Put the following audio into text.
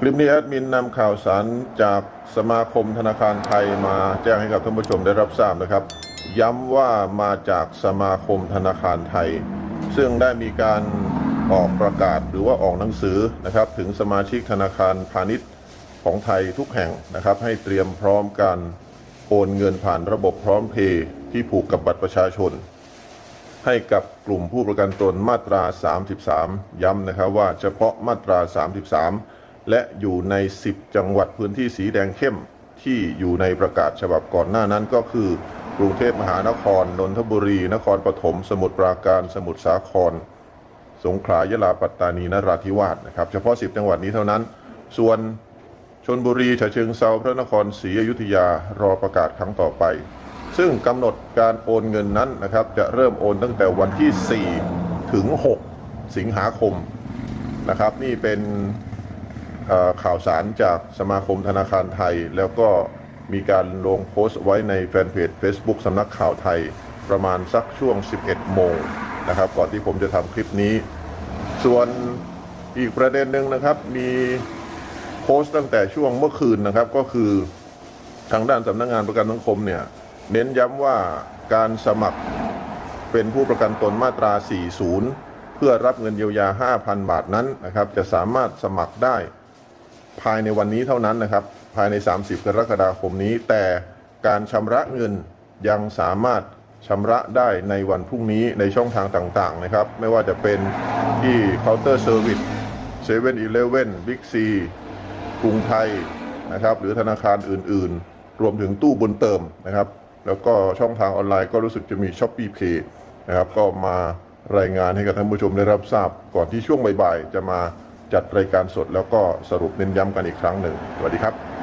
คลิปนี้แอดมินนำข่าวสารจากสมาคมธนาคารไทยมาแจ้งให้กับท่านผู้ชมได้รับทราบนะครับ ย้ำว่ามาจากสมาคมธนาคารไทย ซึ่งได้มีการออกประกาศหรือว่าออกหนังสือนะครับ ถึงสมาชิกธนาคารพาณิชย์ของไทยทุกแห่งนะครับ ให้เตรียมพร้อมการโอนเงินผ่านระบบพร้อมเพย์ที่ผูกกับบัตรประชาชน ให้กับกลุ่มผู้ประกันตนมาตรา 33 ย้ำนะครับว่าเฉพาะมาตรา 33 และอยู่ใน 10 จังหวัดพื้นที่สีแดงเข้มที่อยู่ในประกาศฉบับก่อนหน้านั้นก็คือกรุงเทพมหานคร นนทบุรี นครปฐม สมุทรปราการ สมุทรสาคร สงขลายะลาปัตตานีนราธิวาสนะครับ เฉพาะ 10 จังหวัดนี้เท่านั้น ส่วนชนบุรีฉะเชิงเซาพระนครศรีอยุธยารอประกาศครั้งต่อไป ซึ่งกำหนดการโอนเงินนั้นนะครับจะเริ่มโอนตั้งแต่วันที่ 4 ถึง 6 สิงหาคมนะครับ นี่เป็น ข่าวสารจากสมาคมธนาคารไทย แล้วก็มีการลงโพสต์ไว้ในแฟนเพจ Facebook สำนักข่าวไทยประมาณสักช่วง 11 โมงนะครับก่อนที่ผมจะทำคลิปนี้ ส่วนอีกประเด็นหนึ่งนะครับมีโพสต์ตั้งแต่ช่วงเมื่อคืนนะครับก็คือทางด้านสำนักงานประกันสังคมเนี่ยเน้นย้ำว่าการสมัครเป็นผู้ประกันตนมาตรา 40 เพื่อรับเงินเยียวยา 5,000 บาทนั้นนะครับ จะสามารถสมัครได้ ภายในวันนี้เท่านั้นนะครับ ภายใน 30 กรกฎาคมนี้ แต่การชำระเงินยังสามารถชำระได้ในวันพรุ่งนี้ในช่องทางต่างๆนะครับ ไม่ว่าจะเป็นที่เคาน์เตอร์เซอร์วิสเซเว่นอีเลฟเว่นบิ๊กซีกรุงไทยนะครับ หรือธนาคารอื่นๆ รวมถึงตู้บุญเติมนะครับ แล้วก็ช่องทางออนไลน์ก็รู้สึกจะมี s h อ p e e Pay นะครับ ก็มารายงานให้กับท่านผู้ชมได้รับทราบก่อนที่ช่วงบ่ายๆจะมา จัดรายการสดแล้วก็สรุปเน้นย้ำกันอีกครั้งหนึ่งสวัสดีครับ